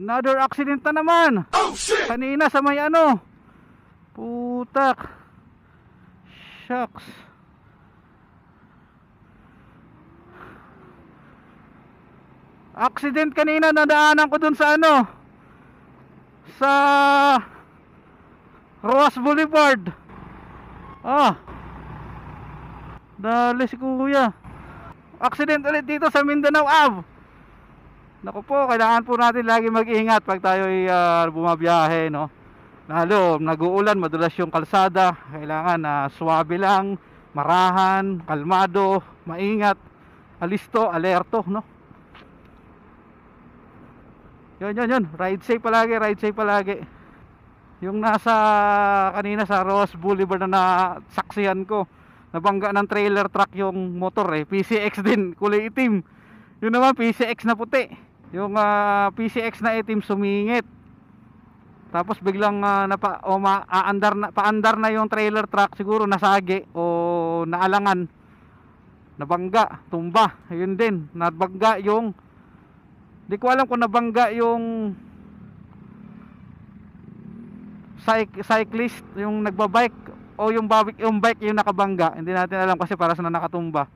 Another accident na naman. Kanina sa may ano. Putak. Shucks. Accident kanina nadaanan ko dun sa ano. Sa Roas Boulevard. Ah. Dali si kuya. Accident ulit dito sa Mindanao Ave. Naku po, kailangan po natin lagi mag-ingat pag tayo ay ah, bumabiyahe, no? Lalo, nag-uulan, madulas yung kalsada. Kailangan na swabe lang, marahan, kalmado, maingat, alisto, alerto, no? Yun, yun, yun. Ride safe palagi, ride safe palagi. Yung nasa kanina sa Ross Boulevard na nasaksihan ko, nabangga ng trailer truck yung motor eh. PCX din, kulay itim. Yun naman, PCX na puti. Yung ah, PCX na itim sumingit. Tapos biglang ah, napa o ma, aandar na paandar na yung trailer truck siguro nasagi o naalangan. Nabangga, tumba. Yun din, nabangga yung Di ko alam kung nabangga yung cyc- cyclist, yung nagbabike o yung bike, yung bike yung nakabangga. Hindi natin alam kasi para sa nakatumba.